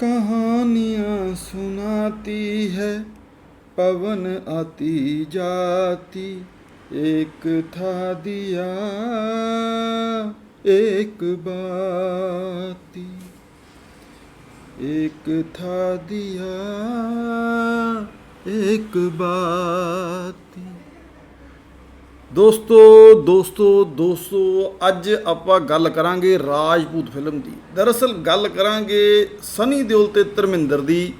कहानियाँ सुनाती है पवन आती जाती एक था दिया एक बाती एक था दिया एक बाती ਦੋਸਤੋ ਦੋਸਤੋ ਦੋਸਤੋ, ਅੱਜ ਆਪਾਂ ਗੱਲ ਕਰਾਂਗੇ ਰਾਜਪੂਤ ਫਿਲਮ ਦੀ। ਦਰਅਸਲ ਗੱਲ ਕਰਾਂਗੇ ਸਨੀ ਦਿਓਲ ਤੇ ਧਰਮਿੰਦਰ ਦੀ।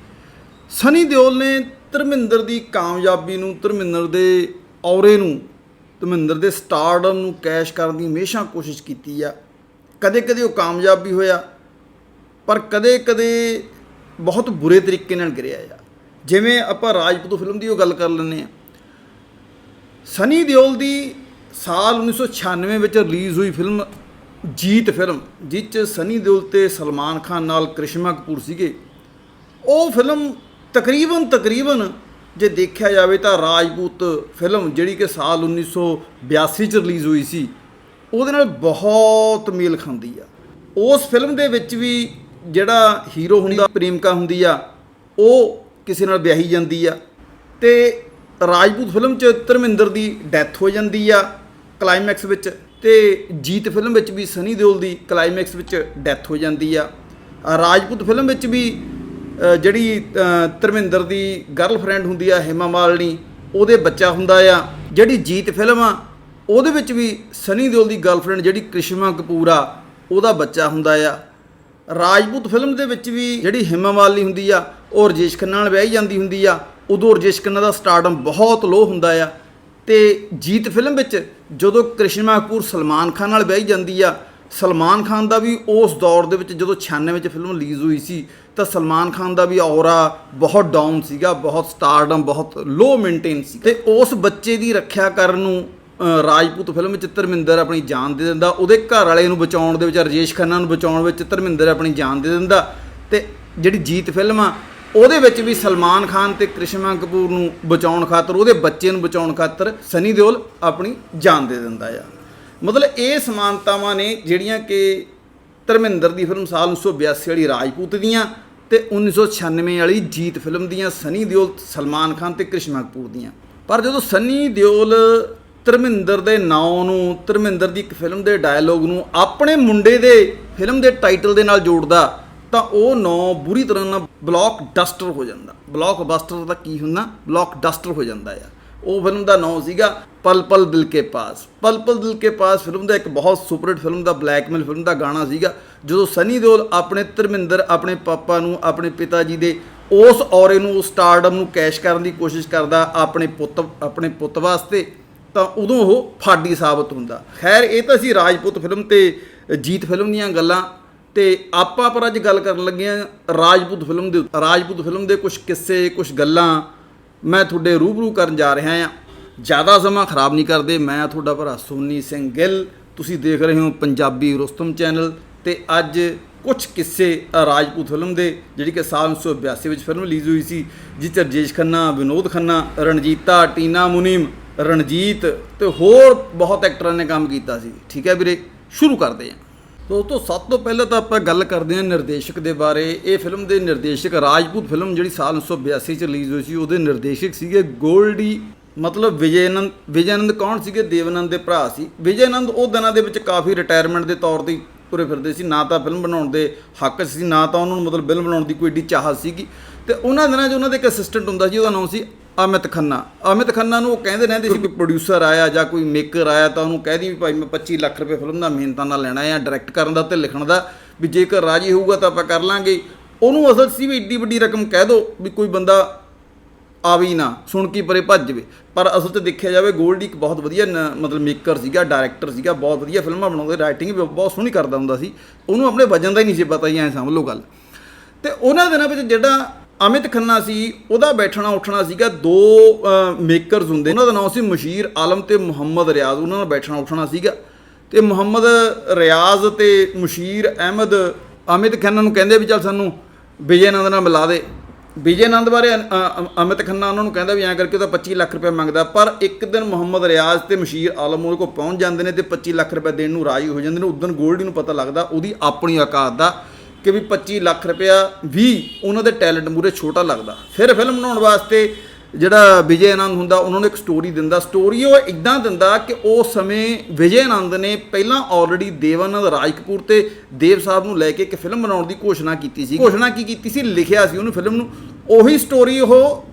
ਸਨੀ ਦਿਓਲ ਨੇ ਧਰਮਿੰਦਰ ਦੀ ਕਾਮਯਾਬੀ ਨੂੰ, ਧਰਮਿੰਦਰ ਦੇ ਔਰੇ ਨੂੰ, ਧਰਮਿੰਦਰ ਦੇ ਸਟਾਰਡਮ ਨੂੰ ਕੈਸ਼ ਕਰਨ ਦੀ ਹਮੇਸ਼ਾ ਕੋਸ਼ਿਸ਼ ਕੀਤੀ ਆ। ਕਦੇ ਕਦੇ ਉਹ ਕਾਮਯਾਬੀ ਹੋਇਆ, ਪਰ ਕਦੇ ਕਦੇ ਬਹੁਤ ਬੁਰੇ ਤਰੀਕੇ ਨਾਲ ਗਿਰਿਆ ਆ। ਜਿਵੇਂ ਆਪਾਂ ਰਾਜਪੂਤ ਫਿਲਮ ਦੀ ਉਹ ਗੱਲ ਕਰ ਲੈਂਦੇ ਆ। ਸਨੀ ਦਿਓਲ ਦੀ ਸਾਲ 1996 ਵਿੱਚ ਰਿਲੀਜ਼ ਹੋਈ ਫਿਲਮ ਜੀਤ ਫਿਲਮ, ਜਿਸ 'ਚ ਸਨੀ ਦਿਓਲ ਤੇ ਸਲਮਾਨ ਖਾਨ ਨਾਲ ਕ੍ਰਿਸ਼ਮਾ ਕਪੂਰ ਸੀਗੇ। ਉਹ ਫਿਲਮ ਤਕਰੀਬਨ ਤਕਰੀਬਨ ਜੇ ਦੇਖਿਆ ਜਾਵੇ ਤਾਂ ਰਾਜਪੂਤ ਫਿਲਮ ਜਿਹੜੀ ਕਿ ਸਾਲ 1982 ਚ ਰਿਲੀਜ਼ ਹੋਈ ਸੀ, ਉਹਦੇ ਨਾਲ ਬਹੁਤ ਮੇਲ ਖਾਂਦੀ ਆ। ਉਸ ਫਿਲਮ ਦੇ ਵਿੱਚ ਵੀ ਜਿਹੜਾ ਹੀਰੋ ਹੁੰਦਾ ਪ੍ਰੇਮਿਕਾ ਹੁੰਦੀ ਆ, ਉਹ ਕਿਸੇ ਨਾਲ ਵਿਆਹੀ ਜਾਂਦੀ ਆ ਤੇ ਰਾਜਪੂਤ ਫਿਲਮ 'ਚ ਧਰਮਿੰਦਰ ਦੀ ਡੈਥ ਹੋ ਜਾਂਦੀ ਆ ਕਲਾਈਮੈਕਸ ਵਿੱਚ ਤੇ ਜੀਤ ਫਿਲਮ ਵਿੱਚ ਵੀ ਸਨੀ ਦਿਓਲ ਦੀ ਕਲਾਈਮੈਕਸ ਵਿੱਚ ਡੈਥ ਹੋ ਜਾਂਦੀ ਆ। ਰਾਜਪੂਤ ਫਿਲਮ ਵਿੱਚ ਵੀ ਜਿਹੜੀ ਧਰਮਿੰਦਰ ਦੀ ਗਰਲਫ੍ਰੈਂਡ ਹੁੰਦੀ ਆ ਹੇਮਾ ਮਾਲਿਨੀ, ਉਹਦੇ ਬੱਚਾ ਹੁੰਦਾ ਆ। ਜਿਹੜੀ ਜੀਤ ਫਿਲਮ ਆ, ਉਹਦੇ ਵਿੱਚ ਵੀ ਸਨੀ ਦਿਓਲ ਦੀ ਗਰਲਫ੍ਰੈਂਡ ਜਿਹੜੀ ਕ੍ਰਿਸ਼ਮਾ ਕਪੂਰ ਆ, ਉਹਦਾ ਬੱਚਾ ਹੁੰਦਾ ਆ। ਰਾਜਪੂਤ ਫਿਲਮ ਦੇ ਵਿੱਚ ਵੀ ਜਿਹੜੀ ਹਿਮਾ ਮਾਲਿਨੀ ਹੁੰਦੀ ਆ, ਉਹ ਰਜੇਸ਼ ਖੰਨਾ ਨਾਲ ਵਿਆਹੀ ਜਾਂਦੀ ਹੁੰਦੀ ਆ। ਉਦੋਂ ਰਜੇਸ਼ ਖੰਨਾ ਦਾ ਸਟਾਰਡਮ ਬਹੁਤ ਲੋ ਹੁੰਦਾ ਆ। ਤੇ ਜੀਤ ਫਿਲਮ ਵਿੱਚ ਜਦੋਂ ਕ੍ਰਿਸ਼ਨਾ ਕਪੂਰ ਸਲਮਾਨ ਖਾਨ ਨਾਲ ਵਿਆਹੀ ਜਾਂਦੀ ਆ, ਸਲਮਾਨ ਖਾਨ ਦਾ ਵੀ ਉਸ ਦੌਰ ਦੇ ਵਿੱਚ ਜਦੋਂ 96 ਵਿੱਚ ਫਿਲਮ ਰਿਲੀਜ਼ ਹੋਈ ਸੀ, ਤਾਂ ਸਲਮਾਨ ਖਾਨ ਦਾ ਵੀ ਔਰਾ ਬਹੁਤ ਡਾਊਨ ਸੀਗਾ, ਬਹੁਤ ਸਟਾਰਡਮ, ਬਹੁਤ ਲੋ ਮੇਨਟੇਨ ਸੀ। ਤੇ ਉਸ ਬੱਚੇ ਦੀ ਰੱਖਿਆ ਕਰਨ ਨੂੰ ਰਾਜਪੂਤ ਫਿਲਮ ਵਿੱਚ ਧਰਮਿੰਦਰ ਆਪਣੀ ਜਾਨ ਦੇ ਦਿੰਦਾ, ਉਹਦੇ ਘਰ ਵਾਲੇ ਨੂੰ ਬਚਾਉਣ ਦੇ ਵਿੱਚ, ਰਜੇਸ਼ ਖੰਨਾ ਨੂੰ ਬਚਾਉਣ ਵਿੱਚ ਧਰਮਿੰਦਰ ਆਪਣੀ ਜਾਨ ਦੇ ਦਿੰਦਾ। ਤੇ ਜਿਹੜੀ ਜੀਤ ਫਿਲਮ ਆ ਉਹਦੇ ਵਿੱਚ ਵੀ ਸਲਮਾਨ ਖਾਨ ਤੇ ਕ੍ਰਿਸ਼ਮਾ ਕਪੂਰ ਨੂੰ ਬਚਾਉਣ ਖਾਤਰ, ਉਹਦੇ ਬੱਚੇ ਨੂੰ ਬਚਾਉਣ ਖਾਤਰ ਸਨੀ ਦਿਓਲ ਆਪਣੀ ਜਾਨ ਦੇ ਦਿੰਦਾ ਆ। ਮਤਲਬ ਇਹ ਸਮਾਨਤਾਵਾਂ ਨੇ ਜਿਹੜੀਆਂ ਕਿ ਧਰਮਿੰਦਰ ਦੀ ਫਿਲਮ ਸਾਲ 1982 ਵਾਲੀ ਰਾਜਪੂਤ ਦੀਆਂ ਤੇ 1996 ਵਾਲੀ ਜੀਤ ਫਿਲਮ ਦੀਆਂ, ਸਨੀ ਦਿਓਲ, ਸਲਮਾਨ ਖਾਨ ਤੇ ਕ੍ਰਿਸ਼ਮਾ ਕਪੂਰ ਦੀਆਂ। ਪਰ ਜਦੋਂ ਸਨੀ ਦਿਓਲ ਧਰਮਿੰਦਰ ਦੇ ਨਾਂ ਨੂੰ, ਧਰਮਿੰਦਰ ਦੀ ਇੱਕ ਫਿਲਮ ਦੇ ਡਾਇਲੋਗ ਨੂੰ ਆਪਣੇ ਮੁੰਡੇ ਦੇ ਫਿਲਮ ਦੇ ਟਾਈਟਲ ਦੇ ਨਾਲ ਜੋੜਦਾ ਤਾਂ ਉਹ ਨਾਂ ਬੁਰੀ ਤਰ੍ਹਾਂ ਨਾਲ ਬਲੌਕ ਡਸਟਰ ਹੋ ਜਾਂਦਾ। ਬਲੌਕ ਬਸਟਰ ਦਾ ਕੀ ਹੁੰਦਾ? ਬਲੌਕ ਡਸਟਰ ਹੋ ਜਾਂਦਾ ਆ। ਉਹ ਫਿਲਮ ਦਾ ਨਾਮ ਸੀਗਾ ਪਲ ਪਲ ਦਿਲ ਕੇ ਪਾਸ। ਪਲ ਪਲ ਦਿਲ ਕੇ ਪਾਸ ਫਿਲਮ ਦਾ ਇੱਕ ਬਹੁਤ ਸੁਪਰਹਿਟ ਫਿਲਮ ਦਾ, ਬਲੈਕਮੇਲ ਫਿਲਮ ਦਾ ਗਾਣਾ ਸੀਗਾ, ਜਦੋਂ ਸਨੀ ਦਿਓਲ ਆਪਣੇ ਧਰਮਿੰਦਰ, ਆਪਣੇ ਪਾਪਾ ਨੂੰ, ਆਪਣੇ ਪਿਤਾ ਜੀ ਦੇ ਉਸ ਔਰੇ ਨੂੰ, ਉਸ ਸਟਾਰਡਮ ਨੂੰ ਕੈਸ਼ ਕਰਨ ਦੀ ਕੋਸ਼ਿਸ਼ ਕਰਦਾ ਆਪਣੇ ਪੁੱਤ ਆਪਣੇ ਪੁੱਤ ਵਾਸਤੇ, ਤਾਂ ਉਦੋਂ ਉਹ ਫਾਡੀ ਸਾਬਤ ਹੁੰਦਾ। ਖੈਰ, ਇਹ ਤਾਂ ਸੀ ਰਾਜਪੂਤ ਫਿਲਮ ਤੇ ਜੀਤ ਫਿਲਮ ਦੀਆਂ ਗੱਲਾਂ। ਤੇ ਆਪਾਂ ਪਰ ਅੱਜ ਗੱਲ ਕਰਨ ਲੱਗੇ ਹਾਂ ਰਾਜਪੂਤ ਫਿਲਮ ਦੇ ਰਾਜਪੂਤ ਫਿਲਮ ਦੇ ਕੁਝ ਕਿੱਸੇ ਕੁਝ ਗੱਲਾਂ ਮੈਂ ਤੁਹਾਡੇ ਰੂਬਰੂ ਕਰਨ ਜਾ ਰਿਹਾ ਹਾਂ ਜ਼ਿਆਦਾ ਸਮਾਂ ਖਰਾਬ ਨਹੀਂ ਕਰਦੇ। ਮੈਂ ਤੁਹਾਡਾ ਭਰਾ ਸੋਨੀ ਸਿੰਘ ਗਿੱਲ। ਤੁਸੀਂ ਦੇਖ ਰਹੇ ਹੋ ਪੰਜਾਬੀ ਰੁਸਤਮ ਚੈਨਲ ਤੇ ਅੱਜ ਕੁਝ ਕਿੱਸੇ ਰਾਜਪੂਤ ਫਿਲਮ ਦੇ, ਜਿਹੜੀ ਕਿ ਸਾਲ 1982 ਵਿੱਚ ਫਿਲਮ ਰਿਲੀਜ਼ ਹੋਈ ਸੀ, ਜਿਸ 'ਚ ਰਜੇਸ਼ ਖੰਨਾ, ਵਿਨੋਦ ਖੰਨਾ, ਰਣਜੀਤਾ ਟੀਨਾ ਮੁਨੀਮ, ਰਣਜੀਤ ਤੇ ਹੋਰ ਬਹੁਤ ਐਕਟਰਾਂ ਨੇ ਕੰਮ ਕੀਤਾ ਸੀ। ਠੀਕ ਹੈ ਵੀਰੇ? ਸ਼ੁਰੂ ਕਰਦੇ ਹਾਂ ਦੋਸਤੋ, ਸਭ ਤੋਂ ਪਹਿਲਾਂ ਤਾਂ ਆਪਾਂ ਗੱਲ ਕਰਦੇ ਹਾਂ ਨਿਰਦੇਸ਼ਕ ਦੇ ਬਾਰੇ। ਇਹ ਫਿਲਮ ਦੇ ਨਿਰਦੇਸ਼ਕ ਰਾਜਪੂਤ ਫਿਲਮ ਜਿਹੜੀ ਸਾਲ 1982 ਚ ਰਿਲੀਜ਼ ਹੋਈ ਸੀ, ਉਹਦੇ ਨਿਰਦੇਸ਼ਕ ਸੀਗੇ ਗੋਲਡੀ, ਮਤਲਬ ਵਿਜੇਨੰਦ ਵਿਜੇਨੰਦ ਕੌਣ ਸੀਗੇ? ਦੇਵਨੰਦ ਦੇ ਭਰਾ ਸੀ। ਵਿਜੇਨੰਦ ਉਹ ਦਿਨਾਂ ਦੇ ਵਿੱਚ ਕਾਫੀ ਰਿਟਾਇਰਮੈਂਟ ਦੇ ਤੌਰ ਤੇ ਤੁਰੇ ਫਿਰਦੇ ਸੀ। ਨਾ ਤਾਂ ਫਿਲਮ ਬਣਾਉਣ ਦੇ ਹੱਕ ਸੀ, ਨਾ ਤਾਂ ਉਹਨਾਂ ਨੂੰ ਮਤਲਬ ਫਿਲਮ ਬਣਾਉਣ ਦੀ ਕੋਈ ਏਡੀ ਚਾਹਤ ਸੀਗੀ। ਤੇ ਉਹਨਾਂ ਦਿਨਾਂ 'ਚ ਉਹਨਾਂ ਦੇ ਇੱਕ ਅਸਿਸਟੈਂਟ ਹੁੰਦਾ ਸੀ, ਉਹਦਾ ਨਾਮ ਸੀ ਅਮਿਤ ਖੰਨਾ। ਅਮਿਤ ਖੰਨਾ ਨੂੰ ਉਹ ਕਹਿੰਦੇ ਰਹਿੰਦੇ ਸੀ ਕੋਈ ਪ੍ਰੋਡਿਊਸਰ ਆਇਆ ਜਾਂ ਕੋਈ ਮੇਕਰ ਆਇਆ ਤਾਂ ਉਹਨੂੰ ਕਹਿ ਦੀ ਵੀ ਭਾਈ ਮੈਂ 25 ਲੱਖ ਰੁਪਏ ਫਿਲਮ ਦਾ ਮਿਹਨਤਾਂ ਨਾਲ ਲੈਣਾ ਹੈ ਡਾਇਰੈਕਟ ਕਰਨ ਦਾ ਤੇ ਲਿਖਣ ਦਾ ਵੀ ਜੇਕਰ ਰਾਜੀ ਹੋਊਗਾ ਤਾਂ ਆਪਾਂ ਕਰ ਲਾਂਗੇ। ਉਹਨੂੰ ਅਸਲ ਸੀ ਵੀ ਏਡੀ ਵੱਡੀ ਰਕਮ ਕਹਿ ਦੋ ਵੀ ਕੋਈ ਬੰਦਾ ਆਵੇ ਨਾ ਸੁਣ ਕੇ ਪਰੇ ਭੱਜ ਜਾਵੇ। ਪਰ ਅਸਲ 'ਚ ਦੇਖਿਆ ਜਾਵੇ ਗੋਲਡੀ ਇੱਕ ਬਹੁਤ ਵਧੀਆ ਮਤਲਬ ਮੇਕਰ ਸੀਗਾ ਡਾਇਰੈਕਟਰ ਸੀਗਾ ਬਹੁਤ ਵਧੀਆ ਫਿਲਮਾਂ ਬਣਾਉਂਦਾ ਰਾਈਟਿੰਗ ਵੀ ਬਹੁਤ ਸੋਹਣੀ ਕਰਦਾ ਹੁੰਦਾ ਸੀ। ਉਹਨੂੰ ਆਪਣੇ ਵਜਨ ਦਾ ਹੀ ਨਹੀਂ ਸੀ ਪਤਾ ਹੀ ਐਂ ਸਮਝ ਲਓ ਗੱਲ। ਤੇ ਉਹਨਾਂ ਦਿਨਾਂ ਵਿੱਚ ਜਿਹੜਾ ਅਮਿਤ ਖੰਨਾ ਸੀ, ਉਹਦਾ ਬੈਠਣਾ ਉੱਠਣਾ ਸੀਗਾ, ਦੋ ਮੇਕਰਸ ਹੁੰਦੇ। ਉਹਨਾਂ ਦਾ ਨਾਮ ਸੀ ਮਸ਼ੀਰ ਆਲਮ ਤੇ ਮੁਹੰਮਦ ਰਿਆਜ਼। ਉਹਨਾਂ ਦਾ ਬੈਠਣਾ ਉੱਠਣਾ ਸੀਗਾ। ਤੇ ਮੁਹੰਮਦ ਰਿਆਜ਼ ਤੇ ਮਸ਼ੀਰ ਅਹਿਮਦ, ਅਮਿਤ ਖੰਨਾ ਨੂੰ ਕਹਿੰਦੇ ਵੀ ਚੱਲ ਸਾਨੂੰ ਵਿਜੇ ਆਨੰਦ ਨਾਲ ਮਿਲਾ ਦੇ। ਵਿਜੇ ਆਨੰਦ ਬਾਰੇ ਅਮਿਤ ਖੰਨਾ ਉਹਨਾਂ ਨੂੰ ਕਹਿੰਦਾ ਵੀ ਐਂ ਕਰਕੇ ਉਹਦਾ 25 ਲੱਖ ਰੁਪਏ ਮੰਗਦਾ। ਪਰ ਇੱਕ ਦਿਨ ਮੁਹੰਮਦ ਰਿਆਜ਼ ਤੇ ਮਸ਼ੀਰ ਆਲਮ ਉਹਦੇ ਕੋਲ ਪਹੁੰਚ ਜਾਂਦੇ ਨੇ ਤੇ 25 ਲੱਖ ਰੁਪਏ ਦੇਣ ਨੂੰ ਰਾਜੀ ਹੋ ਜਾਂਦੇ ਨੇ। ਉਦੋਂ ਗੋਲਡੀ ਨੂੰ ਪਤਾ ਲੱਗਦਾ, ਉਹਦੀ ਆਪਣੀ ਔਕਾਤ ਦਾ ਕਿ ਵੀ 25 ਲੱਖ ਰੁਪਇਆ ਵੀ ਉਹਨਾਂ ਦੇ ਟੈਲੈਂਟ ਮੂਰੇ ਛੋਟਾ ਲੱਗਦਾ। ਫਿਰ ਫਿਲਮ ਬਣਾਉਣ ਵਾਸਤੇ ਜਿਹੜਾ ਵਿਜੇ ਆਨੰਦ ਹੁੰਦਾ, ਉਹਨਾਂ ਨੂੰ ਇੱਕ ਸਟੋਰੀ ਦਿੰਦਾ। ਸਟੋਰੀ ਉਹ ਇਦਾਂ ਦਿੰਦਾ ਕਿ ਉਸ ਸਮੇਂ ਵਿਜੇ ਆਨੰਦ ਨੇ ਪਹਿਲਾਂ ਆਲਰੇਡੀ ਦੇਵਾਨੰਦ ਰਾਜ ਕਪੂਰ ਤੇ ਦੇਵ ਸਾਹਿਬ ਨੂੰ ਲੈ ਕੇ ਇੱਕ ਫਿਲਮ ਬਣਾਉਣ ਦੀ ਘੋਸ਼ਣਾ ਕੀਤੀ ਸੀ। ਘੋਸ਼ਣਾ ਕੀ ਕੀਤੀ ਸੀ? ਲਿਖਿਆ ਸੀ ਉਹਨੂੰ ਫਿਲਮ ਨੂੰ। ਉਹੀ ਸਟੋਰੀ ਉਹ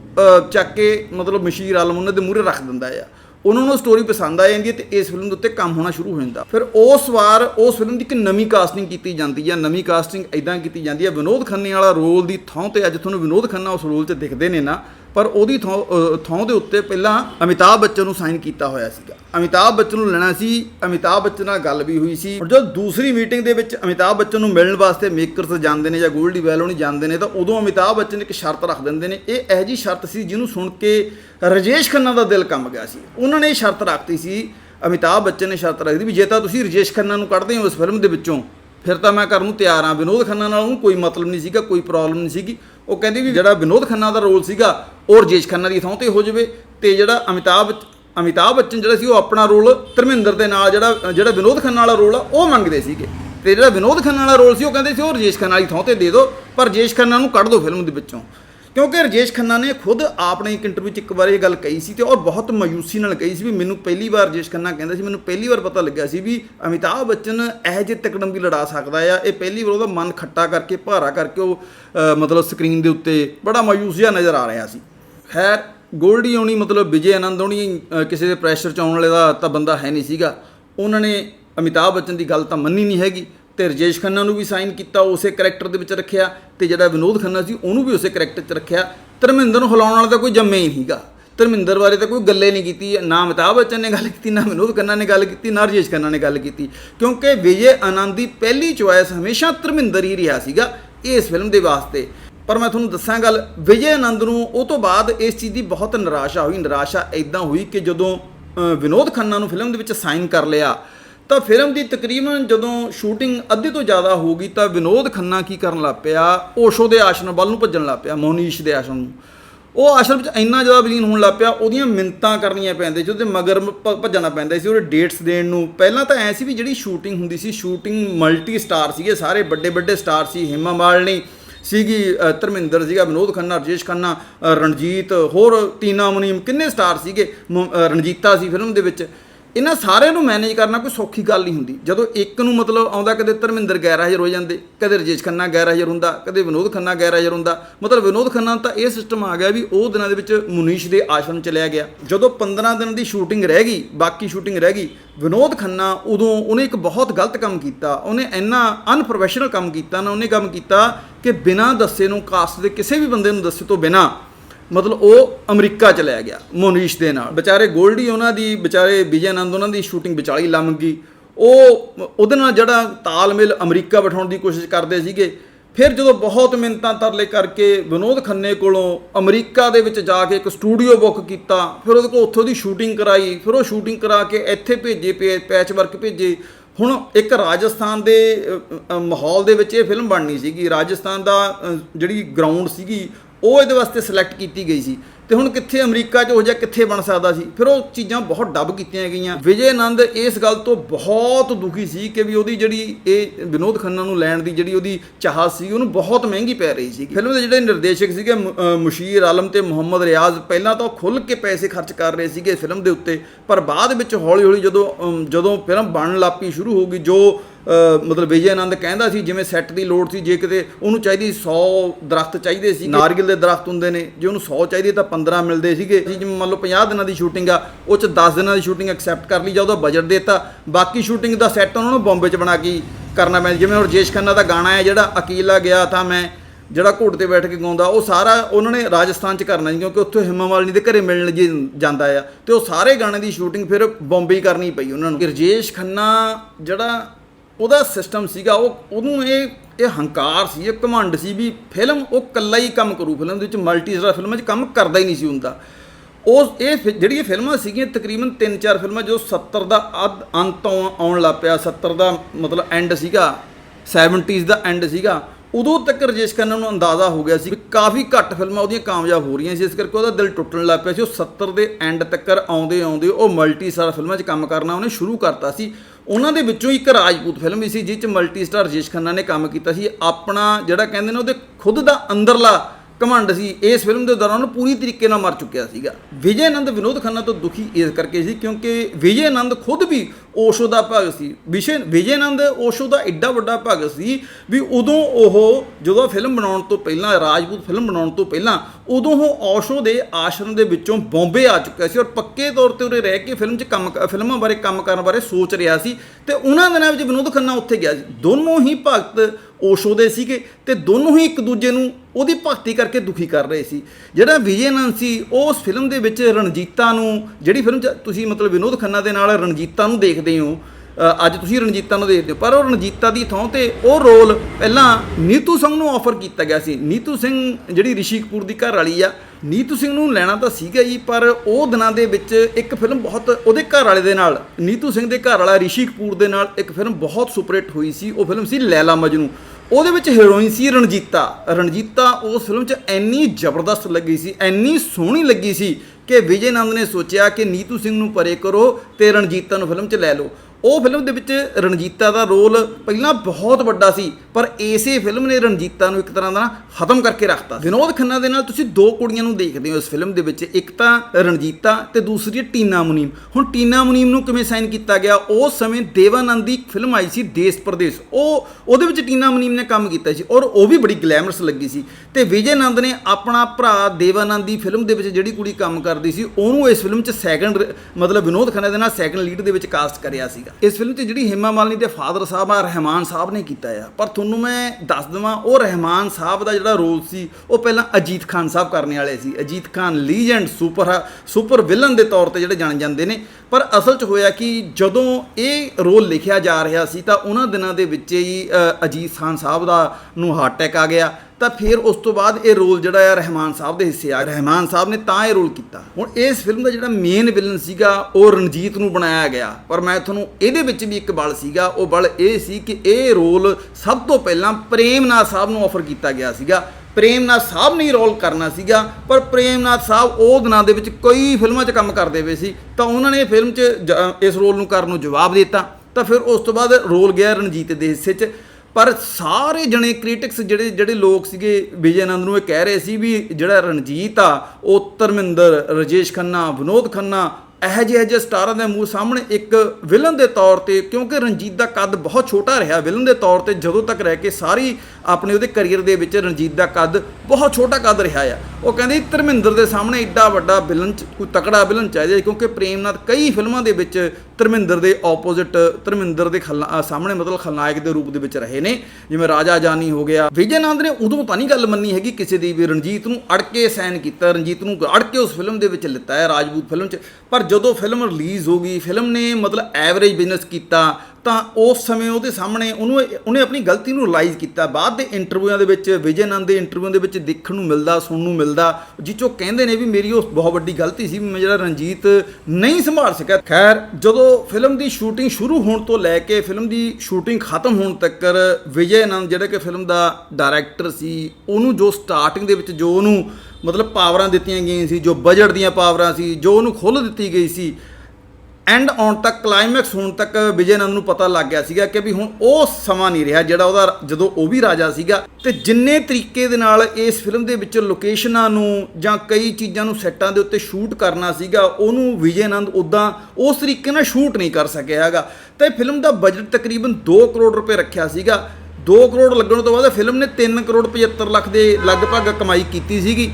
ਚੱਕ ਕੇ ਮਤਲਬ ਮਸ਼ੀਰ ਆਲਮ ਉਹਨਾਂ ਦੇ ਮੂਹਰੇ ਰੱਖ ਦਿੰਦਾ ਆ। ਉਹਨਾਂ ਨੂੰ ਸਟੋਰੀ ਪਸੰਦ ਆ ਜਾਂਦੀ ਹੈ ਤੇ ਇਸ ਫਿਲਮ ਦੇ ਉੱਤੇ ਕੰਮ ਹੋਣਾ ਸ਼ੁਰੂ ਹੋ ਜਾਂਦਾ। ਫਿਰ ਉਸ ਵਾਰ ਉਸ ਫਿਲਮ ਦੀ ਇੱਕ ਨਵੀਂ ਕਾਸਟਿੰਗ ਕੀਤੀ ਜਾਂਦੀ ਹੈ ਨਵੀਂ ਕਾਸਟਿੰਗ ਇਦਾਂ ਕੀਤੀ ਜਾਂਦੀ ਹੈ ਵਿਨੋਦ ਖੰਨੇ ਵਾਲਾ ਰੋਲ ਦੀ ਥਾਂ ਤੇ ਅੱਜ ਤੁਹਾਨੂੰ ਵਿਨੋਦ ਖੰਨਾ ਉਸ ਰੋਲ 'ਚ ਦਿਖਦੇ ਨੇ ਨਾ। ਪਰ ਉਹਦੀ ਥਾਂ ਥਾਂ ਦੇ ਉੱਤੇ ਪਹਿਲਾਂ ਅਮਿਤਾਭ ਬੱਚਨ ਨੂੰ ਸਾਈਨ ਕੀਤਾ ਹੋਇਆ ਸੀਗਾ। ਅਮਿਤਾਭ ਬੱਚਨ ਨੂੰ ਲੈਣਾ ਸੀ, ਅਮਿਤਾਭ ਬੱਚਨ ਨਾਲ ਗੱਲ ਵੀ ਹੋਈ ਸੀ। ਜਦੋਂ ਦੂਸਰੀ ਮੀਟਿੰਗ ਦੇ ਵਿੱਚ ਅਮਿਤਾਭ ਬੱਚਨ ਨੂੰ ਮਿਲਣ ਵਾਸਤੇ ਮੇਕਰਸ ਜਾਂਦੇ ਨੇ ਜਾਂ ਗੋਲਡੀ ਵੈਲੋਨੀ ਜਾਂਦੇ ਨੇ, ਤਾਂ ਉਦੋਂ ਅਮਿਤਾਭ ਬੱਚਨ ਇੱਕ ਸ਼ਰਤ ਰੱਖ ਦਿੰਦੇ ਨੇ। ਇਹ ਇਹੋ ਜਿਹੀ ਸ਼ਰਤ ਸੀ ਜਿਹਨੂੰ ਸੁਣ ਕੇ ਰਜੇਸ਼ ਖੰਨਾ ਦਾ ਦਿਲ ਕੰਬ ਗਿਆ ਸੀ। ਉਹਨਾਂ ਨੇ ਇਹ ਸ਼ਰਤ ਰੱਖਤੀ ਸੀ, ਅਮਿਤਾਭ ਬੱਚਨ ਨੇ ਸ਼ਰਤ ਰੱਖਦੀ ਵੀ ਜੇ ਤਾਂ ਤੁਸੀਂ ਰਜੇਸ਼ ਖੰਨਾ ਨੂੰ ਕੱਢਦੇ ਹੋ ਇਸ ਫਿਲਮ ਦੇ ਵਿੱਚੋਂ, ਫਿਰ ਤਾਂ ਮੈਂ ਕਰਨ ਨੂੰ ਤਿਆਰ ਹਾਂ। ਵਿਨੋਦ ਖੰਨਾ ਨਾਲ ਉਹਨੂੰ ਕੋਈ ਮਤਲਬ ਨਹੀਂ ਸੀਗਾ, ਕੋਈ ਪ੍ਰੋਬਲਮ ਨਹੀਂ ਸੀਗੀ। ਉਹ ਕਹਿੰਦੀ ਵੀ ਜਿਹੜਾ ਵਿਨੋਦ ਖੰਨਾ ਦਾ ਰੋਲ ਸੀਗਾ ਉਹ ਰਜੇਸ਼ ਖੰਨਾ ਦੀ ਥਾਂ ਤੇ ਹੋ ਜਾਵੇ, ਤੇ ਜਿਹੜਾ ਅਮਿਤਾਭ ਅਮਿਤਾਭ ਬੱਚਨ ਜਿਹੜਾ ਸੀ ਉਹ ਆਪਣਾ ਰੋਲ ਧਰਮਿੰਦਰ ਦੇ ਨਾਲ ਜਿਹੜਾ ਜਿਹੜਾ ਵਿਨੋਦ ਖੰਨਾ ਵਾਲਾ ਰੋਲ ਆ, ਉਹ ਮੰਗਦੇ ਸੀਗੇ। ਤੇ ਜਿਹੜਾ ਵਿਨੋਦ ਖੰਨਾ ਵਾਲਾ ਰੋਲ ਸੀ, ਉਹ ਕਹਿੰਦੇ ਸੀ ਉਹ ਰਜੇਸ਼ ਖੰਨਾ ਵਾਲੀ ਥਾਂ ਤੇ ਦੇ ਦਿਓ, ਪਰ ਰਜੇਸ਼ ਖੰਨਾ ਨੂੰ ਕੱਢ ਦਿਓ ਫਿਲਮ ਦੇ ਵਿੱਚੋਂ। ਕਿਉਂਕਿ ਰਜੇਸ਼ ਖੰਨਾ ਨੇ ਖੁਦ ਆਪਣੇ ਇੱਕ ਇੰਟਰਵਿਊ 'ਚ ਇੱਕ ਵਾਰ ਇਹ ਗੱਲ ਕਹੀ ਸੀ ਤੇ ਔਰ ਬਹੁਤ ਮਾਯੂਸੀ ਨਾਲ ਕਹੀ ਸੀ ਵੀ ਮੈਨੂੰ ਪਹਿਲੀ ਵਾਰ ਰਜੇਸ਼ ਖੰਨਾ ਕਹਿੰਦਾ ਸੀ, ਮੈਨੂੰ ਪਹਿਲੀ ਵਾਰ ਪਤਾ ਲੱਗਿਆ ਸੀ ਵੀ ਅਮਿਤਾਭ ਬੱਚਨ ਇਹ ਜਿਹੇ ਤਕੜੰਬੀ ਲੜਾ ਸਕਦਾ ਆ। ਇਹ ਪਹਿਲੀ ਵਾਰ ਉਹਦਾ ਮਨ ਖੱਟਾ ਕਰਕੇ, ਭਾਰਾ ਕਰਕੇ ਉਹ ਮਤਲਬ ਸਕਰੀਨ ਦੇ ਉੱਤੇ ਬੜਾ ਮਾਯੂਸ ਜਿਹਾ ਨਜ਼ਰ ਆ ਰਿਹਾ ਸੀ। ਖੈਰ, ਗੋਲਡੀ ਹੋਣੀ ਮਤਲਬ ਵਿਜੇ ਆਨੰਦ ਹੋਣੀ ਕਿਸੇ ਦੇ ਪ੍ਰੈਸ਼ਰ ਚ ਆਉਣ ਵਾਲੇ ਦਾ ਤਾਂ ਬੰਦਾ ਹੈ ਨਹੀਂ ਸੀਗਾ। ਉਹਨਾਂ ਨੇ ਅਮਿਤਾਭ ਬੱਚਨ ਦੀ ਗੱਲ ਤਾਂ ਮੰਨੀ ਨਹੀਂ ਹੈਗੀ। ਤੇ ਰਜੇਸ਼ ਖੰਨਾ ਨੂੰ ਵੀ ਸਾਈਨ ਕੀਤਾ, ਉਸੇ ਕੈਰੈਕਟਰ ਦੇ ਵਿੱਚ ਰੱਖਿਆ ਤੇ ਜਿਹੜਾ ਵਿਨੋਦ ਖੰਨਾ ਸੀ, ਉਹਨੂੰ ਵੀ ਉਸੇ ਕੈਰੈਕਟਰ 'ਚ ਰੱਖਿਆ। ਧਰਮਿੰਦਰ ਨੂੰ ਹਿਲਾਉਣ ਵਾਲਾ ਤਾਂ ਕੋਈ ਜੰਮੇ ਹੀ ਨਹੀਂਗਾ। ਧਰਮਿੰਦਰ ਬਾਰੇ ਤਾਂ ਕੋਈ ਗੱਲੇ ਨਹੀਂ ਕੀਤੀ, ਨਾ ਅਮਿਤਾਭ ਬੱਚਨ ਨੇ ਗੱਲ ਕੀਤੀ, ਨਾ ਵਿਨੋਦ ਖੰਨਾ ਨੇ ਗੱਲ ਕੀਤੀ, ਨਾ ਰਜੇਸ਼ ਖੰਨਾ ਨੇ ਗੱਲ ਕੀਤੀ। ਕਿਉਂਕਿ ਵਿਜੇ ਆਨੰਦ ਦੀ ਪਹਿਲੀ ਚੁਆਇਸ ਹਮੇਸ਼ਾ ਧਰਮਿੰਦਰ ਹੀ ਰਿਹਾ ਸੀਗਾ, ਇਸ ਫਿਲਮ ਦੇ ਵਾਸਤੇ। ਪਰ ਮੈਂ ਤੁਹਾਨੂੰ ਦੱਸਾਂ ਗੱਲ, ਵਿਜੇ ਆਨੰਦ ਨੂੰ ਉਹ ਤੋਂ ਬਾਅਦ ਇਸ ਚੀਜ਼ ਦੀ ਬਹੁਤ ਨਿਰਾਸ਼ਾ ਹੋਈ। ਨਿਰਾਸ਼ਾ ਇਦਾਂ ਹੋਈ ਕਿ ਜਦੋਂ ਵਿਨੋਦ ਖੰਨਾ ਨੂੰ ਫਿਲਮ ਦੇ ਵਿੱਚ ਸਾਈਨ ਕਰ ਲਿਆ ਤਾਂ ਫਿਲਮ ਦੀ ਤਕਰੀਬਨ ਜਦੋਂ ਸ਼ੂਟਿੰਗ ਅੱਧੀ ਤੋਂ ਜ਼ਿਆਦਾ ਹੋ ਗਈ ਤਾਂ ਵਿਨੋਦ ਖੰਨਾ ਕੀ ਕਰਨ ਲੱਗ ਪਿਆ? ਓਸ਼ੋ ਦੇ ਆਸ਼ਰਮ ਵੱਲ ਨੂੰ ਭੱਜਣ ਲੱਗ ਪਿਆ, ਮੋਨੀਸ਼ ਦੇ ਆਸ਼ਰਮ ਨੂੰ। ਉਹ ਆਸ਼ਰਮ ਵਿੱਚ ਇੰਨਾ ਜ਼ਿਆਦਾ ਵਿਲੀਨ ਹੋਣ ਲੱਗ ਪਿਆ, ਉਹਦੀਆਂ ਮਿੰਤਾਂ ਕਰਨੀਆਂ ਪੈਂਦੀਆਂ ਸੀ, ਉਹਦੇ ਮਗਰ ਭ- ਭੱਜਣਾ ਪੈਂਦਾ ਸੀ, ਉਹਦੇ ਡੇਟਸ ਦੇਣ ਨੂੰ। ਪਹਿਲਾਂ ਤਾਂ ਐ ਸੀ ਵੀ ਜਿਹੜੀ ਸ਼ੂਟਿੰਗ ਹੁੰਦੀ ਸੀ ਸ਼ੂਟਿੰਗ ਮਲਟੀ ਸਟਾਰ ਸੀਗੇ ਸਾਰੇ, ਵੱਡੇ ਵੱਡੇ ਸਟਾਰ ਸੀ, ਹਿਮਾ ਮਾਲਨੀ ਸੀਗੀ ਧਰਮਿੰਦਰ ਸੀਗਾ, ਵਿਨੋਦ ਖੰਨਾ, ਰਜੇਸ਼ ਖੰਨਾ ਰਣਜੀਤ, ਹੋਰ ਟੀਨਾ ਮੁਨੀਮ, ਕਿੰਨੇ ਸਟਾਰ ਸੀਗੇ ਰਣਜੀਤਾ ਸੀ ਫਿਲਮ ਦੇ ਵਿੱਚ। ਇਹਨਾਂ ਸਾਰਿਆਂ ਨੂੰ ਮੈਨੇਜ ਕਰਨਾ ਕੋਈ ਸੌਖੀ ਗੱਲ ਨਹੀਂ ਹੁੰਦੀ। ਜਦੋਂ ਇੱਕ ਨੂੰ ਮਤਲਬ ਆਉਂਦਾ ਕਦੇ ਧਰਮਿੰਦਰ ਗੈਰ ਹਾਜ਼ਰ ਹੋ ਜਾਂਦੇ, ਕਦੇ ਰਜੇਸ਼ ਖੰਨਾ ਗੈਰ ਹਾਜ਼ਰ ਹੁੰਦਾ, ਕਦੇ ਵਿਨੋਦ ਖੰਨਾ ਗੈਰ ਹਾਜ਼ਰ ਹੁੰਦਾ, ਮਤਲਬ ਵਿਨੋਦ ਖੰਨਾ ਤਾਂ ਇਹ ਸਿਸਟਮ ਆ ਗਿਆ ਵੀ ਉਹ ਦਿਨਾਂ ਦੇ ਵਿੱਚ ਮੁਨੀਸ਼ ਦੇ ਆਸ਼ਰਮ ਚਲਿਆ ਗਿਆ। ਜਦੋਂ 15 ਦਿਨ ਦੀ ਸ਼ੂਟਿੰਗ ਰਹਿ ਗਈ, ਬਾਕੀ ਸ਼ੂਟਿੰਗ ਰਹਿ ਗਈ, ਵਿਨੋਦ ਖੰਨਾ ਉਦੋਂ ਉਹਨੇ ਇੱਕ ਬਹੁਤ ਗਲਤ ਕੰਮ ਕੀਤਾ। ਉਹਨੇ ਇੰਨਾ ਅਨਪ੍ਰੋਫੈਸ਼ਨਲ ਕੰਮ ਕੀਤਾ, ਨਾ ਉਹਨੇ ਕੰਮ ਕੀਤਾ ਕਿ ਬਿਨਾਂ ਦੱਸੇ ਨੂੰ ਕਾਸਟ ਦੇ ਕਿਸੇ ਵੀ ਬੰਦੇ ਨੂੰ ਦੱਸੇ ਤੋਂ ਬਿਨਾਂ ਮਤਲਬ ਉਹ ਅਮਰੀਕਾ ਚਲਿਆ ਗਿਆ, ਮੋਨੀਸ਼ ਦੇ ਨਾਲ। ਵਿਚਾਰੇ ਗੋਲਡੀ ਉਹਨਾਂ ਦੀ, ਵਿਚਾਰੇ ਵਿਜੇ ਆਨੰਦ ਉਹਨਾਂ ਦੀ ਸ਼ੂਟਿੰਗ ਵਿਚਾਲੀ ਲੰਮ ਗਈ। ਉਹ ਉਹਦੇ ਨਾਲ ਜਿਹੜਾ ਤਾਲਮੇਲ ਅਮਰੀਕਾ ਬਿਠਾਉਣ ਦੀ ਕੋਸ਼ਿਸ਼ ਕਰਦੇ ਸੀਗੇ, ਫਿਰ ਜਦੋਂ ਬਹੁਤ ਮਿੰਤਾਂ ਤਰਲੇ ਕਰਕੇ ਵਿਨੋਦ ਖੰਨੇ ਕੋਲੋਂ ਅਮਰੀਕਾ ਦੇ ਵਿੱਚ ਜਾ ਕੇ ਇੱਕ ਸਟੂਡੀਓ ਬੁੱਕ ਕੀਤਾ, ਫਿਰ ਉਹਦੇ ਕੋਲ ਉੱਥੋਂ ਦੀ ਸ਼ੂਟਿੰਗ ਕਰਾਈ, ਫਿਰ ਉਹ ਸ਼ੂਟਿੰਗ ਕਰਾ ਕੇ ਇੱਥੇ ਭੇਜੇ, ਪੇ- ਪੈਚ ਵਰਕ ਭੇਜੇ। ਹੁਣ ਇੱਕ ਰਾਜਸਥਾਨ ਦੇ ਮਾਹੌਲ ਦੇ ਵਿੱਚ ਇਹ ਫਿਲਮ ਬਣਨੀ ਸੀਗੀ। ਰਾਜਸਥਾਨ ਦਾ ਜਿਹੜੀ ਗਰਾਊਂਡ ਸੀਗੀ ਉਹ ਇਹਦੇ ਵਾਸਤੇ ਸਿਲੈਕਟ ਕੀਤੀ ਗਈ ਸੀ। ਤੇ ਹੁਣ ਕਿੱਥੇ ਅਮਰੀਕਾ 'ਚ ਹੋ ਜਾ ਕਿੱਥੇ ਬਣ ਸਕਦਾ ਸੀ? ਫਿਰ ਉਹ ਚੀਜ਼ਾਂ ਬਹੁਤ ਡੱਬ ਕੀਤੀਆਂ ਗਈਆਂ। ਵਿਜੇ ਆਨੰਦ ਇਸ ਗੱਲ ਤੋਂ ਬਹੁਤ ਦੁਖੀ ਸੀ ਕਿ ਵੀ ਉਹਦੀ ਜਿਹੜੀ ਇਹ ਵਿਨੋਦ ਖੰਨਾ ਨੂੰ ਲੈਣ ਦੀ ਜਿਹੜੀ ਉਹਦੀ ਚਾਹਤ ਸੀ, ਉਹਨੂੰ ਬਹੁਤ ਮਹਿੰਗੀ ਪੈ ਰਹੀ ਸੀ ਫਿਲਮ ਦੇ ਜਿਹੜੇ ਨਿਰਦੇਸ਼ਕ ਸੀਗੇ, ਮ- ਮੁਸ਼ੀਰ ਆਲਮ ਤੇ ਮੁਹੰਮਦ ਰਿਆਜ਼, ਪਹਿਲਾਂ ਤਾਂ ਉਹ ਖੁੱਲ੍ਹ ਕੇ ਪੈਸੇ ਖਰਚ ਕਰ ਰਹੇ ਸੀਗੇ ਫਿਲਮ ਦੇ ਉੱਤੇ, ਪਰ ਬਾਅਦ ਵਿੱਚ ਹੌਲੀ ਹੌਲੀ ਜਦੋਂ ਜਦੋਂ ਫਿਲਮ ਬਣਨ ਲੱਪੀ ਸ਼ੁਰੂ ਹੋ ਗਈ, ਜੋ ਮਤਲਬ ਵਿਜੇ ਆਨੰਦ ਕਹਿੰਦਾ ਸੀ, ਜਿਵੇਂ ਸੈੱਟ ਦੀ ਲੋੜ ਸੀ, ਜੇ ਕਿਤੇ ਉਹਨੂੰ ਚਾਹੀਦੀ 100 ਦਰਖਤ ਚਾਹੀਦੇ ਸੀ। ਨਾਰੀਅਲ ਦੇ ਦਰਖਤ ਹੁੰਦੇ ਨੇ, ਜੇ ਉਹਨੂੰ 100 ਚਾਹੀਦੇ ਤਾਂ 15 ਮਿਲਦੇ ਸੀਗੇ। ਜੀ, ਜਿਵੇਂ ਮੰਨ ਲਓ 50 ਦਿਨਾਂ ਦੀ ਸ਼ੂਟਿੰਗ ਆ, ਉਹ ਚ 10 ਦਿਨਾਂ ਦੀ ਸ਼ੂਟਿੰਗ ਐਕਸੈਪਟ ਕਰ ਲਈ ਜਾਂ ਉਹਦਾ ਬਜਟ ਦੇਤਾ। ਬਾਕੀ ਸ਼ੂਟਿੰਗ ਦਾ ਸੈੱਟ ਉਹਨਾਂ ਨੂੰ ਬੰਬੇ ਚ ਬਣਾ ਕੇ ਕਰਨਾ ਪੈਂਦਾ। ਜਿਵੇਂ ਹੁਣ ਰਜੇਸ਼ ਖੰਨਾ ਦਾ ਗਾਣਾ ਹੈ, ਜਿਹੜਾ ਅਕੀਲਾ ਗਿਆ ਤਾਂ ਮੈਂ ਜਿਹੜਾ ਘੋੜ ਤੇ ਬੈਠ ਕੇ ਗਾਉਂਦਾ, ਉਹ ਸਾਰਾ ਉਹਨਾਂ ਨੇ ਰਾਜਸਥਾਨ ਚ ਕਰਨਾ ਸੀ, ਕਿਉਂਕਿ ਉੱਥੇ ਹਿਮਾ ਮਾਲਿਨੀ ਦੇ ਘਰੇ ਮਿਲਣ ਜੀ ਜਾਂਦਾ ਆ। ਤੇ ਉਹ ਸਾਰੇ ਗਾਣੇ ਦੀ ਸ਼ੂਟਿੰਗ ਫਿਰ ਬੰਬੇ ਕਰਨੀ ਪਈ ਉਹਨਾਂ ਨੂੰ। ਰਜੇਸ਼ ਖੰਨਾ ਜਿਹੜਾ ਉਹਦਾ ਸਿਸਟਮ ਸੀਗਾ, ਉਹ ਉਹਨੂੰ ਇਹ ਇਹ ਹੰਕਾਰ ਸੀ, ਇਹ ਘਮੰਡ ਸੀ ਵੀ ਫਿਲਮ ਉਹ ਇਕੱਲਾ ਹੀ ਕੰਮ ਕਰੂ ਫਿਲਮ ਦੇ ਵਿੱਚ ਮਲਟੀ ਸਟਾਰ ਫਿਲਮਾਂ 'ਚ ਕੰਮ ਕਰਦਾ ਹੀ ਨਹੀਂ ਸੀ ਹੁੰਦਾ। ਉਹ ਇਹ ਫਿ- ਜਿਹੜੀ ਫਿਲਮਾਂ ਸੀਗੀਆਂ, ਤਕਰੀਬਨ 3-4 ਫਿਲਮਾਂ ਜੋ 70 ਦਾ ਅੱਧ ਅੰਤ ਆਉਣ ਆਉਣ ਲੱਗ ਪਿਆ 70 ਦਾ ਮਤਲਬ ਐਂਡ ਸੀਗਾ 70s ਦਾ ਐਂਡ ਸੀਗਾ। ਉਦੋਂ ਤੱਕ ਰਜੇਸ਼ ਖੰਨਾ ਨੂੰ ਅੰਦਾਜ਼ਾ ਹੋ ਗਿਆ ਸੀ ਕਿ ਕਾਫੀ ਘੱਟ ਫਿਲਮਾਂ ਉਹਦੀਆਂ ਕਾਮਯਾਬ ਹੋ ਰਹੀਆਂ ਸੀ, ਇਸ ਕਰਕੇ ਉਹਦਾ ਦਿਲ ਟੁੱਟਣ ਲੱਗ ਪਿਆ ਸੀ। ਉਹ 70 ਦੇ ਐਂਡ ਤੱਕ ਆਉਂਦੇ ਆਉਂਦੇ ਉਹ ਮਲਟੀ ਸਟਾਰ ਫਿਲਮਾਂ 'ਚ ਕੰਮ ਕਰਨਾ ਉਹਨੇ ਸ਼ੁਰੂ ਕਰਤਾ ਸੀ। ਉਹਨਾਂ ਦੇ ਵਿੱਚੋਂ ਇੱਕ ਰਾਜਪੂਤ ਫਿਲਮ ਵੀ ਸੀ ਜਿਸ ਚ ਮਲਟੀ ਸਟਾਰ ਰਜੇਸ਼ ਖੰਨਾ ਨੇ ਕੰਮ ਕੀਤਾ ਸੀ। ਆਪਣਾ ਜਿਹੜਾ ਕਹਿੰਦੇ ਨੇ ਉਹਦੇ ਖੁਦ ਦਾ ਅੰਦਰਲਾ ਕਮੰਡ ਸੀ। ਇਸ ਫਿਲਮ ਦੇ ਦੌਰਾਨ ਉਹ ਪੂਰੀ ਤਰੀਕੇ ਨਾਲ ਮਰ ਚੁੱਕਿਆ ਸੀਗਾ। ਵਿਜੇ ਆਨੰਦ ਵਿਨੋਦ ਖੰਨਾ ਤੋਂ ਦੁਖੀ ਇਸ ਕਰਕੇ ਸੀ ਕਿਉਂਕਿ ਵਿਜੇ ਆਨੰਦ ਖੁਦ ਵੀ ਓਸ਼ੋ ਦਾ ਭਗਤ ਸੀ। ਵਿਸ਼ੇ ਵਿਜੇ ਆਨੰਦ ਓਸ਼ੋ ਦਾ ਐਡਾ ਵੱਡਾ ਭਗਤ ਸੀ ਵੀ ਉਦੋਂ ਉਹ ਜਦੋਂ ਫਿਲਮ ਬਣਾਉਣ ਤੋਂ ਪਹਿਲਾਂ, ਰਾਜਪੂਤ ਫਿਲਮ ਬਣਾਉਣ ਤੋਂ ਪਹਿਲਾਂ, ਉਦੋਂ ਉਹ ਓਸ਼ੋ ਦੇ ਆਸ਼ਰਮ ਦੇ ਵਿੱਚੋਂ ਬੰਬੇ ਆ ਚੁੱਕਿਆ ਸੀ ਔਰ ਪੱਕੇ ਤੌਰ ਤੇ ਉਰੇ ਰਹਿ ਕੇ ਫਿਲਮ 'ਚ ਕੰਮ ਫਿਲਮਾਂ ਬਾਰੇ ਕੰਮ ਕਰਨ ਬਾਰੇ ਸੋਚ ਰਿਹਾ ਸੀ ਤੇ ਉਹਨਾਂ ਦਿਨਾਂ ਵਿੱਚ ਵਿਨੋਦ ਖੰਨਾ ਉੱਥੇ ਗਿਆ ਸੀ। ਦੋਨੋਂ ਹੀ ਭਗਤ ਓਸ਼ੋ ਦੇ ਸੀਗੇ ਤੇ ਦੋਨੋਂ ਹੀ ਇੱਕ ਦੂਜੇ ਨੂੰ ਉਹਦੀ ਭਗਤੀ ਕਰਕੇ ਦੁਖੀ ਕਰ ਰਹੇ ਸੀ। ਜਿਹੜਾ ਵਿਜੇ ਆਨੰਦ ਸੀ, ਉਹ ਉਸ ਫਿਲਮ ਦੇ ਵਿੱਚ ਰਣਜੀਤਾ ਨੂੰ, ਜਿਹੜੀ ਫਿਲਮ 'ਚ ਤੁਸੀਂ ਮਤਲਬ ਵਿਨੋਦ ਖੰਨਾ ਦੇ ਨਾਲ ਰਣਜੀਤਾ ਨੂੰ ਦੇਖਦੇ ਹੋ ਅੱਜ ਤੁਸੀਂ ਰਣਜੀਤਾ ਨੂੰ ਦੇਖਦੇ ਹੋ, ਪਰ ਉਹ ਰਣਜੀਤਾ ਦੀ ਥਾਂ ਤੇ ਉਹ ਰੋਲ ਪਹਿਲਾਂ ਨੀਤੂ ਸਿੰਘ ਨੂੰ ਆਫਰ ਕੀਤਾ ਗਿਆ ਸੀ। ਨੀਤੂ ਸਿੰਘ ਜਿਹੜੀ ਰਿਸ਼ੀ ਕਪੂਰ ਦੀ ਘਰ ਵਾਲੀ ਆ, ਨੀਤੂ ਸਿੰਘ ਨੂੰ ਲੈਣਾ ਤਾਂ ਸੀਗਾ ਜੀ, ਪਰ ਉਹ ਦਿਨਾਂ ਦੇ ਵਿੱਚ ਇੱਕ ਫਿਲਮ ਬਹੁਤ ਉਹਦੇ ਘਰ ਵਾਲੇ ਦੇ ਨਾਲ, ਨੀਤੂ ਸਿੰਘ ਦੇ ਘਰ ਵਾਲਾ ਰਿਸ਼ੀ ਕਪੂਰ ਦੇ ਨਾਲ ਇੱਕ ਫਿਲਮ ਬਹੁਤ ਸੁਪਰਹਿਟ ਹੋਈ ਸੀ, ਉਹ ਫਿਲਮ ਸੀ ਲੈਲਾ ਮਜਨੂ। ਉਹਦੇ ਵਿੱਚ ਹੀਰੋਇਨ ਸੀ ਰਣਜੀਤਾ। ਰਣਜੀਤਾ ਉਸ ਫਿਲਮ 'ਚ ਇੰਨੀ ਜ਼ਬਰਦਸਤ ਲੱਗੀ ਸੀ, ਇੰਨੀ ਸੋਹਣੀ ਲੱਗੀ ਸੀ ਕਿ ਵਿਜੇ ਨੰਦ ਨੇ ਸੋਚਿਆ ਕਿ ਨੀਤੂ ਸਿੰਘ ਨੂੰ ਪਰੇ ਕਰੋ ਤੇ ਰਣਜੀਤਾ ਨੂੰ ਫਿਲਮ 'ਚ ਲੈ ਲਓ। ਉਹ ਫਿਲਮ ਦੇ ਵਿੱਚ ਰਣਜੀਤਾ ਦਾ ਰੋਲ ਪਹਿਲਾਂ ਬਹੁਤ ਵੱਡਾ ਸੀ, ਪਰ ਇਸੇ ਫਿਲਮ ਨੇ ਰਣਜੀਤਾ ਨੂੰ ਇੱਕ ਤਰ੍ਹਾਂ ਦਾ ਖਤਮ ਕਰਕੇ ਰੱਖਤਾ ਵਿਨੋਦ ਖੰਨਾ ਦੇ ਨਾਲ ਤੁਸੀਂ ਦੋ ਕੁੜੀਆਂ ਨੂੰ ਦੇਖਦੇ ਹੋ ਇਸ ਫਿਲਮ ਦੇ ਵਿੱਚ, ਇੱਕ ਤਾਂ ਰਣਜੀਤਾ ਤੇ ਦੂਸਰੀ ਟੀਨਾ ਮੁਨੀਮ। ਹੁਣ ਟੀਨਾ ਮੁਨੀਮ ਨੂੰ ਕਿਵੇਂ ਸਾਈਨ ਕੀਤਾ ਗਿਆ? ਉਸ ਸਮੇਂ ਦੇਵਾਨੰਦ ਦੀ ਫਿਲਮ ਆਈ ਸੀ ਦੇਸ ਪ੍ਰਦੇਸ। ਉਹ, ਉਹਦੇ ਵਿੱਚ ਟੀਨਾ ਮੁਨੀਮ ਨੇ ਕੰਮ ਕੀਤਾ ਸੀ ਔਰ ਉਹ ਵੀ ਬੜੀ ਗਲੈਮਰਸ ਲੱਗੀ ਸੀ। ਤੇ ਵਿਜੇ ਨੰਦ ਨੇ ਆਪਣਾ ਭਰਾ ਦੇਵਾਨੰਦ ਦੀ ਫਿਲਮ ਦੇ ਵਿੱਚ ਜਿਹੜੀ ਕੁੜੀ ਕੰਮ ਕਰਦੀ ਸੀ, ਉਹਨੂੰ ਇਸ ਫਿਲਮ 'ਚ ਸੈਕੰਡ ਮਤਲਬ ਵਿਨੋਦ ਖੰਨਾ ਦੇ ਨਾਲ ਸੈਕੰਡ ਲੀਡ ਦੇ ਵਿੱਚ ਕਾਸਟ ਕਰਿਆ ਸੀ ਸੀਗਾ ਇਸ ਫਿਲਮ 'ਚ ਜਿਹੜੀ ਹਿਮਾ ਮਾਲਨੀ ਦੇ ਫਾਦਰ ਸਾਹਿਬ ਆ, ਰਹਿਮਾਨ ਸਾਹਿਬ ਨੇ ਕੀਤਾ ਆ। ਪਰ ਤੁਹਾਨੂੰ ਮੈਂ ਦੱਸ ਦਵਾਂ, ਉਹ ਰਹਿਮਾਨ ਸਾਹਿਬ ਦਾ ਜਿਹੜਾ ਰੋਲ ਸੀ, ਉਹ ਪਹਿਲਾਂ ਅਜੀਤ ਖਾਨ ਸਾਹਿਬ ਕਰਨੇ ਵਾਲੇ ਸੀ। Ajit Khan legend super super villain ਦੇ ਤੌਰ ਤੇ ਜਿਹੜੇ ਜਾਣੇ ਜਾਂਦੇ ਨੇ। ਪਰ ਅਸਲ 'ਚ ਹੋਇਆ ਕਿ ਜਦੋਂ ਇਹ ਰੋਲ ਲਿਖਿਆ ਜਾ ਰਿਹਾ ਸੀ, ਤਾਂ ਉਹਨਾਂ ਦਿਨਾਂ ਦੇ ਵਿੱਚ ਹੀ ਅਜੀਤ ਖਾਨ ਸਾਹਿਬ ਦਾ ਨੂੰ ਹਾਰਟ ਅਟੈਕ ਆ ਗਿਆ। ਤਾਂ ਫਿਰ ਉਸ ਤੋਂ ਬਾਅਦ ਇਹ ਰੋਲ ਜਿਹੜਾ ਆ ਰਹਿਮਾਨ ਸਾਹਿਬ ਦੇ ਹਿੱਸੇ ਆ। ਰਹਿਮਾਨ ਸਾਹਿਬ ਨੇ ਤਾਂ ਇਹ ਰੋਲ ਕੀਤਾ। ਹੁਣ ਇਸ ਫਿਲਮ ਦਾ ਜਿਹੜਾ ਮੇਨ ਵਿਲਨ ਸੀਗਾ, ਉਹ ਰਣਜੀਤ ਨੂੰ ਬਣਾਇਆ ਗਿਆ। ਪਰ ਮੈਂ ਤੁਹਾਨੂੰ ਇਹਦੇ ਵਿੱਚ ਵੀ ਇੱਕ ਬਲ ਸੀਗਾ, ਉਹ ਬਲ ਇਹ ਸੀ ਕਿ ਇਹ ਰੋਲ ਸਭ ਤੋਂ ਪਹਿਲਾਂ ਪ੍ਰੇਮਨਾਥ ਸਾਹਿਬ ਨੂੰ ਆਫਰ ਕੀਤਾ ਗਿਆ ਸੀਗਾ। ਪ੍ਰੇਮਨਾਥ ਸਾਹਿਬ ਨੇ ਰੋਲ ਕਰਨਾ ਸੀਗਾ, ਪਰ ਪ੍ਰੇਮਨਾਥ ਸਾਹਿਬ ਉਹ ਦਿਨਾਂ ਦੇ ਵਿੱਚ ਕਈ ਫਿਲਮਾਂ 'ਚ ਕੰਮ ਕਰਦੇ ਪਏ ਸੀ। ਤਾਂ ਉਹਨਾਂ ਨੇ ਫਿਲਮ 'ਚ ਜ- ਇਸ ਰੋਲ ਨੂੰ ਕਰਨ ਨੂੰ ਜਵਾਬ ਦਿੱਤਾ। ਤਾਂ ਫਿਰ ਉਸ ਤੋਂ ਬਾਅਦ ਰੋਲ ਗਿਆ ਰਣਜੀਤ ਦੇ ਹਿੱਸੇ 'ਚ। ਪਰ ਸਾਰੇ ਜਣੇ ਕ੍ਰਿਟਿਕਸ ਜਿਹੜੇ ਜਿਹੜੇ ਲੋਕ ਸੀਗੇ ਵਿਜੇ ਆਨੰਦ ਨੂੰ ਇਹ ਕਹਿ ਰਹੇ ਸੀ ਵੀ ਜਿਹੜਾ ਰਣਜੀਤ ਆ, ਉਹ ਧਰਮਿੰਦਰ, ਰਜੇਸ਼ ਖੰਨਾ, ਵਿਨੋਦ ਖੰਨਾ, ਇਹੋ ਜਿਹੇ ਜਿਹੇ ਸਟਾਰਾਂ ਦੇ ਮੂੰਹ ਸਾਹਮਣੇ ਇੱਕ ਵਿਲਨ ਦੇ ਤੌਰ ਤੇ, ਕਿਉਂਕਿ ਰਣਜੀਤ ਦਾ ਕੱਦ ਬਹੁਤ ਛੋਟਾ ਰਿਹਾ ਵਿਲਨ ਦੇ ਤੌਰ ਤੇ ਜਦੋਂ ਤੱਕ ਰਹਿ ਕੇ ਸਾਰੀ ਆਪਣੇ ਉਹਦੇ ਕੈਰੀਅਰ ਦੇ ਵਿੱਚ ਰਣਜੀਤ ਦਾ ਕੱਦ ਬਹੁਤ ਛੋਟਾ ਕੱਦ ਰਿਹਾ ਆ। ਉਹ ਕਹਿੰਦੇ ਧਰਮਿੰਦਰ ਦੇ ਸਾਹਮਣੇ ਏਡਾ ਵੱਡਾ ਵਿਲਨ ਚ- ਕੋਈ ਤਕੜਾ ਵਿਲਨ ਚਾਹੀਦਾ ਕਿਉਂਕਿ ਪ੍ਰੇਮਨਾਥ ਕਈ ਫਿਲਮਾਂ ਦੇ ਵਿੱਚ ਧਰਮਿੰਦਰ ਦੇ ਆਪੋਜ਼ਿਟ ਧਰਮਿੰਦਰ ਦੇ ਖਲਨਾ ਸਾਹਮਣੇ ਮਤਲਬ ਖਲਨਾਇਕ ਦੇ ਰੂਪ ਦੇ ਵਿੱਚ ਰਹੇ ਨੇ। ਜਿਵੇਂ ਰਾਜਾ ਜਾਨੀ ਹੋ ਗਿਆ। ਵਿਜੇ ਨੰਦ ਨੇ ਉਦੋਂ ਤਾਂ ਨਹੀਂ ਗੱਲ ਮੰਨੀ ਹੈਗੀ ਕਿਸੇ ਦੀ ਵੀ, ਰਣਜੀਤ ਨੂੰ ਅੜ ਕੇ ਸਾਈਨ ਕੀਤਾ, ਰਣਜੀਤ ਨੂੰ ਅੜ ਕੇ ਉਸ ਫਿਲਮ ਦੇ ਵਿੱਚ ਲਿੱਤਾ ਹੈ, ਰਾਜਪੂਤ ਫਿਲਮ 'ਚ। ਪਰ ਜਦੋਂ ਫਿਲਮ ਰਿਲੀਜ਼ ਹੋ ਗਈ ਫਿਲਮ ਨੇ ਮਤਲਬ ਐਵਰੇਜ ਬਿਜ਼ਨਸ ਕੀਤਾ ਤਾਂ ਉਸ ਸਮੇਂ ਉਹਦੇ ਸਾਹਮਣੇ ਉਹਨੂੰ ਉਹਨੇ ਆਪਣੀ ਗਲਤੀ ਨੂੰ ਰਿਅਲਾਈਜ਼ ਕੀਤਾ। ਬਾਅਦ ਦੇ ਇੰਟਰਵਿਊਆਂ ਦੇ ਵਿੱਚ ਵਿਜੇ ਨੰਦ ਦੇ ਇੰਟਰਵਿਊਆਂ ਦੇ ਵਿੱਚ ਦੇਖਣ ਨੂੰ ਮਿਲਦਾ, ਸੁਣਨ ਨੂੰ ਮਿਲਦਾ। ਜਿੱਚੋ ਕਹਿੰਦੇ ਨੇ ਵੀ ਮੇਰੀ ਉਹ ਬਹੁਤ ਵੱਡੀ ਗਲਤੀ ਸੀ ਵੀ ਮੈਂ ਜਿਹੜਾ ਰਣਜੀਤ ਨਹੀਂ ਸੰਭਾਲ ਸਕਿਆ। ਖੈਰ, ਜਦੋਂ ਫਿਲਮ ਦੀ ਸ਼ੂਟਿੰਗ ਸ਼ੁਰੂ ਹੋਣ ਤੋਂ ਲੈ ਕੇ ਫਿਲਮ ਦੀ ਸ਼ੂਟਿੰਗ ਖਤਮ ਹੋਣ ਤੱਕ ਵਿਜੇ ਨੰਦ ਜਿਹੜਾ ਕਿ ਫਿਲਮ ਦਾ ਡਾਇਰੈਕਟਰ ਸੀ, ਉਹਨੂੰ ਜੋ ਸਟਾਰਟਿੰਗ ਦੇ ਵਿੱਚ ਜੋ ਉਹਨੂੰ ਮਤਲਬ ਪਾਵਰਾਂ ਦਿੱਤੀਆਂ ਗਈਆਂ ਸੀ, ਜੋ ਬਜਟ ਦੀਆਂ ਪਾਵਰਾਂ ਸੀ, ਜੋ ਉਹਨੂੰ ਖੁੱਲ੍ਹ ਦਿੱਤੀ ਗਈ ਸੀ ਐਂਡ ਆਉਣ ਤੱਕ ਕਲਾਈਮੈਕਸ ਹੋਣ ਤੱਕ ਵਿਜੇ ਨੰਦ ਨੂੰ ਪਤਾ ਲੱਗ ਗਿਆ ਸੀਗਾ ਕਿ ਵੀ ਹੁਣ ਉਹ ਸਮਾਂ ਨਹੀਂ ਰਿਹਾ, ਜਿਹੜਾ ਉਹਦਾ ਜਦੋਂ ਉਹ ਵੀ ਰਾਜਾ ਸੀਗਾ। ਤੇ ਜਿੰਨੇ ਤਰੀਕੇ ਦੇ ਨਾਲ ਇਸ ਫਿਲਮ ਦੇ ਵਿੱਚ ਲੋਕੇਸ਼ਨਾਂ ਨੂੰ ਜਾਂ ਕਈ ਚੀਜ਼ਾਂ ਨੂੰ ਸੈੱਟਾਂ ਦੇ ਉੱਤੇ ਸ਼ੂਟ ਕਰਨਾ ਸੀਗਾ, ਉਹਨੂੰ ਵਿਜੇ ਨੰਦ ਉਦਾਂ ਉਸ ਤਰੀਕੇ ਨਾਲ ਸ਼ੂਟ ਨਹੀਂ ਕਰ ਸਕਿਆ ਹੈਗਾ। ਤੇ ਫਿਲਮ ਦਾ ਬਜਟ ਤਕਰੀਬਨ 2 ਕਰੋੜ ਰੁਪਏ ਰੱਖਿਆ ਸੀਗਾ। 2 ਕਰੋੜ ਲੱਗਣ ਤੋਂ ਬਾਅਦ ਫਿਲਮ ਨੇ 3 ਕਰੋੜ 75 ਲੱਖ ਦੇ ਲਗਭਗ ਕਮਾਈ ਕੀਤੀ ਸੀਗੀ।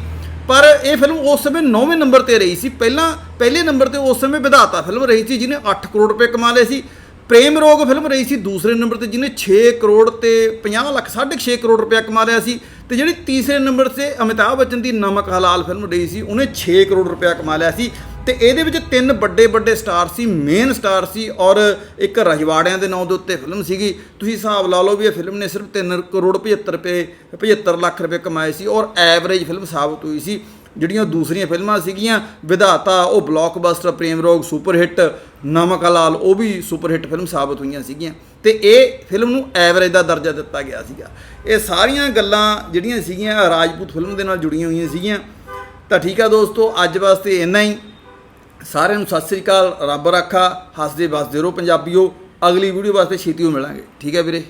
ਪਰ ਇਹ ਫਿਲਮ ਉਸ ਸਮੇਂ 9ਵੇਂ ਨੰਬਰ ਤੇ ਰਹੀ ਸੀ। ਪਹਿਲਾਂ, ਪਹਿਲੇ ਨੰਬਰ ਤੇ ਉਸ ਸਮੇਂ ਵਿਧਾਤਾ ਫਿਲਮ ਰਹੀ ਸੀ, ਜਿਹਨੇ 8 ਕਰੋੜ ਰੁਪਏ ਕਮਾ ਲਏ ਸੀ। ਪ੍ਰੇਮ ਰੋਗ ਫਿਲਮ ਰਹੀ ਸੀ, ਦੂਸਰੇ ਨੰਬਰ ਤੇ ਜਿਹਨੇ 6 ਕਰੋੜ ਤੇ 50 ਲੱਖ 6.5 ਕਰੋੜ ਰੁਪਏ ਕਮਾ ਲਿਆ ਸੀ। ਤੇ ਜਿਹੜੀ ਤੀਸਰੇ ਨੰਬਰ ਤੇ ਅਮਿਤਾਭ ਬੱਚਨ ਦੀ ਨਮਕ ਹਲਾਲ ਫਿਲਮ ਰਹੀ ਸੀ, ਉਹਨੇ 6 ਕਰੋੜ ਰੁਪਏ ਕਮਾ ਲਿਆ ਸੀ। ਤੇ ਇਹਦੇ ਵਿੱਚ ਤਿੰਨ ਵੱਡੇ ਵੱਡੇ ਸਟਾਰ ਸੀ ਮੇਨ ਸਟਾਰ ਸੀ ਔਰ ਇੱਕ ਰਜਵਾੜਿਆਂ ਦੇ ਨਾਂ ਦੇ ਉੱਤੇ ਫਿਲਮ ਸੀਗੀ। ਤੁਸੀਂ ਹਿਸਾਬ ਲਾ ਲਓ ਵੀ ਇਹ ਫਿਲਮ ਨੇ ਸਿਰਫ 3 ਕਰੋੜ 75 ਰੁਪਏ 75 ਲੱਖ ਰੁਪਏ ਕਮਾਏ ਸੀ ਔਰ ਐਵਰੇਜ ਫਿਲਮ ਸਾਬਤ ਹੋਈ ਸੀ। ਜਿਹੜੀਆਂ ਦੂਸਰੀਆਂ ਫਿਲਮਾਂ ਸੀਗੀਆਂ, ਵਿਧਾਤਾ, ਉਹ ਬਲੌਕਬਸਟਰ ਪ੍ਰੇਮ ਰੋਗ ਸੁਪਰ ਹਿੱਟ ਨਮਕ ਉਹ ਵੀ ਸੁਪਰ ਹਿੱਟ ਫਿਲਮ ਸਾਬਤ ਹੋਈਆਂ ਸੀਗੀਆਂ। ਤੇ ਇਹ ਫਿਲਮ ਨੂੰ ਐਵਰੇਜ ਦਾ ਦਰਜਾ ਦਿੱਤਾ ਗਿਆ ਸੀਗਾ। ਇਹ ਸਾਰੀਆਂ ਗੱਲਾਂ ਜਿਹੜੀਆਂ ਸੀਗੀਆਂ, ਰਾਜਪੂਤ ਫਿਲਮ ਦੇ ਨਾਲ ਜੁੜੀਆਂ ਹੋਈਆਂ ਸੀਗੀਆਂ। ਤਾਂ ਠੀਕ ਆ ਦੋਸਤੋ, ਅੱਜ ਵਾਸਤੇ ਇੰਨਾ ਹੀ। ਸਾਰਿਆਂ ਨੂੰ ਸਤਿ ਸ੍ਰੀ ਅਕਾਲ, ਰੱਬ ਰਾਖਾ, ਹੱਸਦੇ ਵੱਸਦੇ ਰਹੋ ਪੰਜਾਬੀਓ। ਅਗਲੀ ਵੀਡੀਓ ਵਾਸਤੇ ਛੇਤੀ ਹੋ ਮਿਲਾਂਗੇ। ਠੀਕ ਹੈ ਵੀਰੇ?